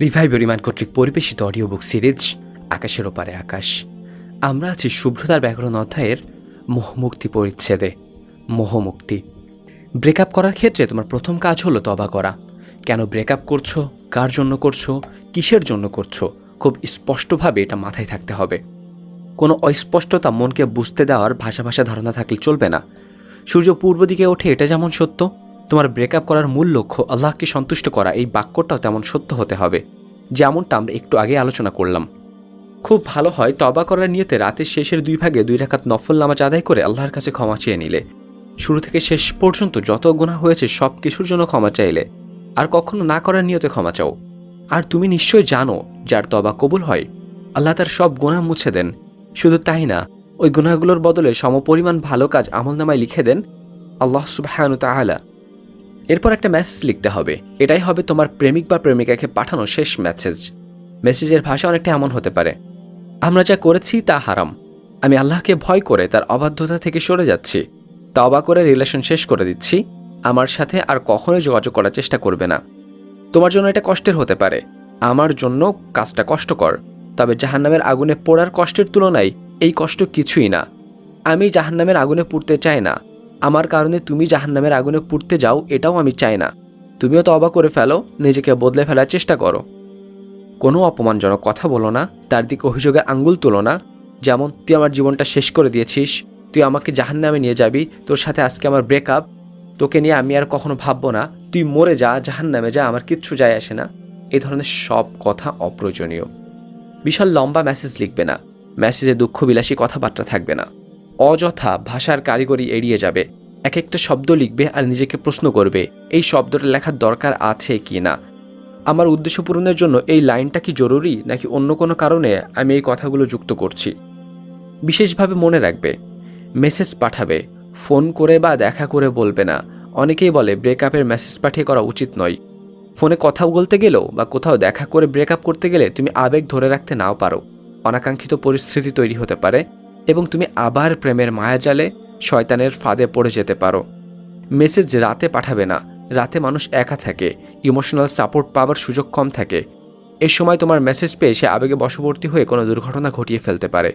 Revive Riman কর্তৃক পরিবেশিত audio book series আকাশের ওপারে আকাশ। আমরা আছি শুভ্রতার ব্যাকরণ অধ্যায়ের মোহমুক্তি পরিচ্ছেদে। মোহমুক্তি। ব্রেকআপ করার ক্ষেত্রে তোমার প্রথম কাজ হলো তবা করা। কেন ব্রেকআপ করছ? কার জন্য করছ? কিসের জন্য করছ? খুব স্পষ্টভাবে এটা মাথায় থাকতে হবে। কোনো অস্পষ্টতা মনকে বুঝতে দেওয়ার ভাষা ভাষা ধারণা থাকলে চলবে না। সূর্য পূর্ব দিকে ওঠে, এটা যেমন সত্য। তোমার ব্রেকআপ করার মূল লক্ষ্য আল্লাহকে সন্তুষ্ট করা। এই বাক্যটাও তেমন সত্য হতে হবে, যেমনটা আমরা একটু আগে আলোচনা করলাম। খুব ভালো হয় তবা করার নিয়তে রাতের শেষের দুই ভাগে দুই রাখাত নফল নামাজ আদায় করে আল্লাহর কাছে ক্ষমা চেয়ে নিলে। শুরু থেকে শেষ পর্যন্ত যত গুণা হয়েছে সব কিছুর জন্য ক্ষমা চাইলে, আর কখনো না করার নিয়তে ক্ষমা চাও। আর তুমি নিশ্চয় জানো, যার তবা কবুল হয়, আল্লাহ তার সব গুণা মুছে দেন। শুধু তাই না, ওই গুণাগুলোর বদলে সমপরিমাণ ভালো কাজ আমলনামায় লিখে দেন আল্লাহ সুবাহানু তাহলা এরপর একটা মেসেজ লিখতে হবে। এটাই হবে তোমার প্রেমিক বা প্রেমিকাকে পাঠানো শেষ মেসেজ মেসেজের ভাষা অনেকটা এমন হতে পারে। আমরা যা করেছি তা হারাম। আমি আল্লাহকে ভয় করে তার অবাধ্যতা থেকে সরে যাচ্ছি। তবা করে রিলেশন শেষ করে দিচ্ছি। আমার সাথে আর কখনোই যোগাযোগ করার চেষ্টা করবে না। তোমার জন্য এটা কষ্টের হতে পারে। আমার জন্য কাজটা কষ্টকর। তবে জাহান্নামের আগুনে পোড়ার কষ্টের তুলনায় এই কষ্ট কিছুই না। আমি জাহান্নামের আগুনে পুড়তে চাই না। আমার কারণে তুমি জাহান্নামের আগুনে পুড়তে যাও, এটাও আমি চাই না। তুমিও তো অবাক করে ফেলো, নিজেকে বদলে ফেলার চেষ্টা করো। কোনো অপমানজনক কথা বলো না, তার দিকে অভিযোগের আঙ্গুল তুলো না। যেমন, তুই আমার জীবনটা শেষ করে দিয়েছিস, তুই আমাকে জাহান্নামে নিয়ে যাবি, তোর সাথে আজকে আমার ব্রেকআপ তোকে নিয়ে আমি আর কখনো ভাববো না, তুই মরে যা, জাহান্নামে যা, আমার কিচ্ছু যায় আসে না। এ ধরনের সব কথা অপ্রয়োজনীয়। বিশাল লম্বা মেসেজ লিখবে না। মেসেজে দুঃখবিলাসী কথাবার্তা থাকবে না। অযথা ভাষার কারিগরি এড়িয়ে যাবে। এক একটা শব্দ লিখবে আর নিজেকে প্রশ্ন করবে, এই শব্দটা লেখার দরকার আছে কি না? আমার উদ্দেশ্য পূরণের জন্য এই লাইনটা কি জরুরি নাকি অন্য কোনো কারণে আমি এই কথাগুলো যুক্ত করছি? বিশেষভাবে মনে রাখবে, মেসেজ পাঠাবে, ফোন করে বা দেখা করে বলবে না। অনেকেই বলে, ব্রেকআপের মেসেজ পাঠিয়ে করা উচিত নয়। ফোনে কথা বলতে গেলেও বা কোথাও দেখা করে ব্রেকআপ করতে গেলে তুমি আবেগ ধরে রাখতে নাও পারো। অনাকাঙ্ক্ষিত পরিস্থিতি তৈরি হতে পারে। এবং তুমি আবার প্রেমের মায়াজালে শয়তানের ফাঁদে পড়ে যেতে পারো। মেসেজ রাতে পাঠাবে না। রাতে মানুষ একা থাকে। ইমোশনাল সাপোর্ট পাওয়ার সুযোগ কম থাকে। এ সময় তোমার মেসেজ পেয়ে সে আবেগে বশবর্তী হয়ে কোনো দুর্ঘটনা ঘটিয়ে ফেলতে পারে।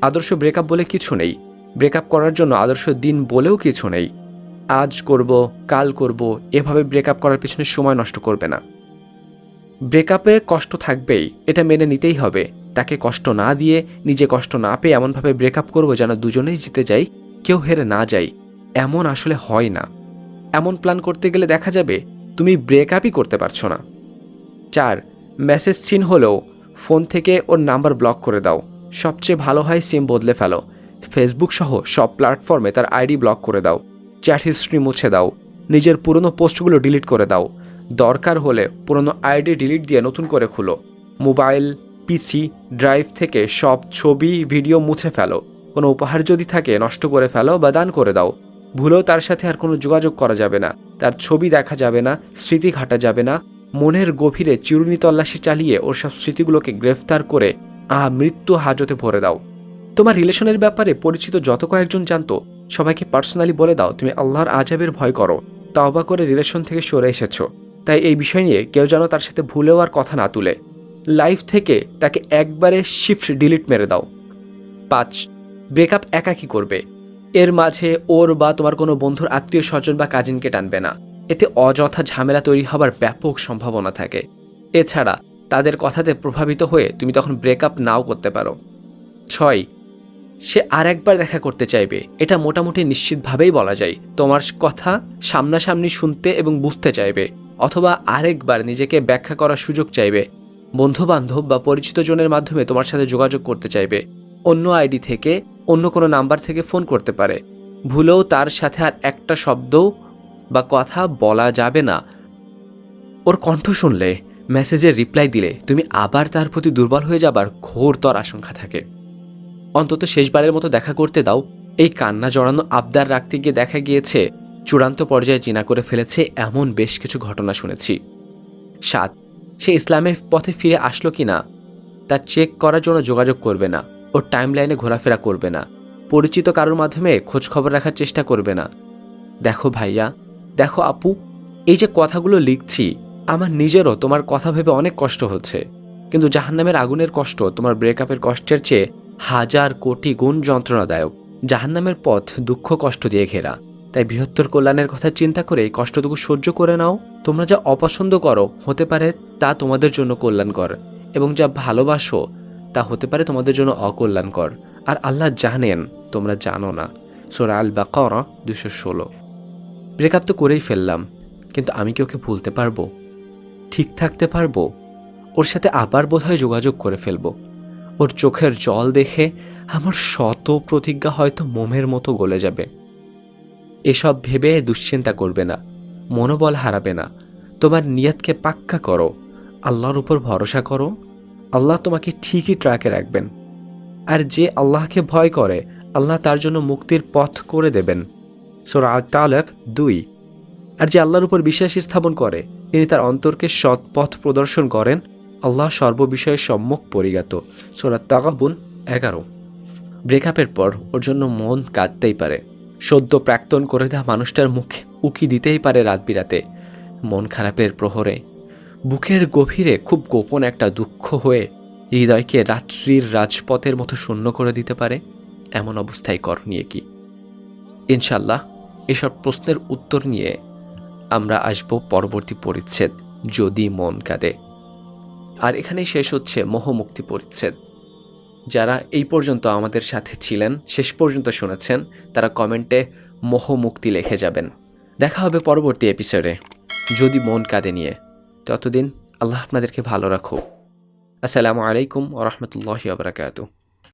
আদর্শ ব্রেকআপ বলে কিছু নেই। ব্রেকআপ করার জন্য আদর্শ দিন বলেও কিছু নেই। আজ করব, কাল করব, এভাবে ব্রেকআপ করার পিছনে সময় নষ্ট করবে না। ব্রেকআপে কষ্ট থাকবেই, এটা মেনে নিতেই হবে। তাকে কষ্ট না দিয়ে, নিজে কষ্ট না পেয়ে এমনভাবে ব্রেকআপ করব যেন দুজনেই জিতে যাই, কেউ হেরে না যাই। এমন আসলে হয় না। এমন প্ল্যান করতে গেলে দেখা যাবে, তুমি ব্রেকআপই করতে পারছ না। চার মেসেজ সিন হলেও ফোন থেকে ওর নাম্বার ব্লক করে দাও। সবচেয়ে ভালো হয় সিম বদলে ফেলো। ফেসবুক সহ সব প্ল্যাটফর্মে তার আইডি ব্লক করে দাও। চ্যাট হিস্ট্রি মুছে দাও। নিজের পুরনো পোস্টগুলো ডিলিট করে দাও। দরকার হলে পুরনো আইডি ডিলিট দিয়ে নতুন করে খুলো। মোবাইল, পিসি, ড্রাইভ থেকে সব ছবি, ভিডিও মুছে ফেলো। কোনো উপহার যদি থাকে, নষ্ট করে ফেলো বা দান করে দাও। ভুলেও তার সাথে আর কোনো যোগাযোগ করা যাবে না। তার ছবি দেখা যাবে না, স্মৃতি ঘাটা যাবে না। মনের গভীরে চিরুনি তল্লাশি চালিয়ে ওর সব স্মৃতিগুলোকে গ্রেফতার করে আহ মৃত্যু হাজতে ভরে দাও। তোমার রিলেশনের ব্যাপারে পরিচিত যত কয়েকজন জানতো, সবাইকে পার্সোনালি বলে দাও, তুমি আল্লাহর আজাবের ভয় করো। তাওবা করে রিলেশন থেকে সরে এসেছ। তাই এই বিষয় নিয়ে কেউ যেন তার সাথে ভুলেও আর কথা না তুলে। লাইফ থেকে তাকে একবারে শিফট ডিলিট মেরে দাও। পাঁচ ব্রেকআপ একা কি করবে? এর মাঝে ওর বা তোমার কোনো বন্ধুর আত্মীয় স্বজন বা কাজিনকে টানবে না। এতে অযথা ঝামেলা তৈরি হবার ব্যাপক সম্ভাবনা থাকে। এছাড়া তাদের কথাতে প্রভাবিত হয়ে তুমি তখন ব্রেকআপ নাও করতে পারো। ছয়, সে আর একবার দেখা করতে চাইবে। এটা মোটামুটি নিশ্চিতভাবেই বলা যায়। তোমার কথা সামনাসামনি শুনতে এবং বুঝতে চাইবে। অথবা আরেকবার নিজেকে ব্যাখ্যা করার সুযোগ চাইবে। বন্ধু বান্ধব বা পরিচিত জনের মাধ্যমে তোমার সাথে যোগাযোগ করতে চাইবে। অন্য আইডি থেকে অন্য কোনো নাম্বার থেকে ফোন করতে পারে। ভুলেও তার সাথে আর একটা শব্দ বা কথা বলা যাবে না। ওর কণ্ঠ শুনলে মেসেজের রিপ্লাই দিলে, তুমি আবার তার প্রতি দুর্বল হয়ে যাবার ঘোরতর আশঙ্কা থাকে। অন্তত শেষবারের মতো দেখা করতে দাও। এই কান্না জড়ানো আবদার রাখতে গিয়ে দেখা গিয়েছে চূড়ান্ত পর্যায়ে জিনা করে ফেলেছে এমন বেশ কিছু ঘটনা শুনেছি। সাত, সে ইসলামের পথে ফিরে আসলো কি না, তা চেক করার জন্য যোগাযোগ করবে না ওর টাইম লাইনে ঘোরাফেরা করবে না। পরিচিত কারোর মাধ্যমে খোঁজ খবর রাখার চেষ্টা করবে না। দেখো ভাইয়া, দেখো আপু, এই যে কথাগুলো লিখছি, আমার নিজেরও তোমার কথা ভেবে অনেক কষ্ট হচ্ছে। কিন্তু জাহান্নামের আগুনের কষ্ট, তোমার ব্রেকআপের কষ্টের চেয়ে হাজার কোটি গুণ যন্ত্রণাদায়ক। জাহান্নামের পথ দুঃখ কষ্ট দিয়ে ঘেরা। তাই বৃহত্তর কল্যাণের কথা চিন্তা করে এই কষ্টটুকু সহ্য করে নাও। তোমরা যা অপছন্দ করো, হতে পারে তা তোমাদের জন্য কল্যাণকর এবং যা ভালোবাসো, তা হতে পারে তোমাদের জন্য অকল্যাণকর। আর আল্লাহ জানেন, তোমরা জানো না। সোরা আল বাকর দুশো ষোলো। ব্রেকআপ তো করেই ফেললাম, কিন্তু আমি কি ওকে ভুলতে পারব? ঠিক থাকতে পারব? ওর সাথে আবার বোধহয় যোগাযোগ করে ফেলব। ওর চোখের জল দেখে আমার শত প্রতিজ্ঞা হয়তো মোমের মতো গলে যাবে। এসব ভেবে দুশ্চিন্তা করবে না, মনোবল হারাবে না। তোমার নিয়তকে পাক্কা করো, আল্লাহর উপর ভরসা করো। আল্লাহ তোমাকে ঠিকই ট্র্যাকে রাখবেন। আর যে আল্লাহকে ভয় করে, আল্লাহ তার জন্য মুক্তির পথ করে দেবেন। সোরা তালাক দুই। আর যে আল্লাহর উপর বিশ্বাস স্থাপন করে, তিনি তার অন্তরকে সৎ পথ প্রদর্শন করেন, আল্লাহ সর্ববিষয়ে সম্মুখ পরিজ্ঞাত। সোরা তাগাবুন এগারো। ব্রেকআপের পর ওর জন্য মন কাঁদতেই পারে। সদ্য প্রাক্তন করে দেওয়া মানুষটার মুখে উকি দিতেই পারে রাত বিরাতে মন খারাপের প্রহরে। বুকের গভীরে খুব গোপন একটা দুঃখ হয়ে হৃদয়কে রাত্রির রাজপথের মতো শূন্য করে দিতে পারে, এমন অবস্থায় করণীয় কি। ইনশাল্লাহ এসব প্রশ্নের উত্তর নিয়ে আমরা আসব পরবর্তী পরিচ্ছেদ, যদি মন কাঁদে। আর এখানেই শেষ হচ্ছে মোহমুক্তি পরিচ্ছেদ। যারা এই পর্যন্ত আমাদের সাথে ছিলেন, শেষ পর্যন্ত শুনেছেন, তারা কমেন্টে মোহমুক্তি লিখে যাবেন। দেখা হবে পরবর্তী এপিসোডে যদি মন কাঁদে নিয়ে। ততদিন আল্লাহ আপনাদেরকে ভালো রাখো আসসালামু আলাইকুম ওরহমতুল্লাহি আবরাকাতু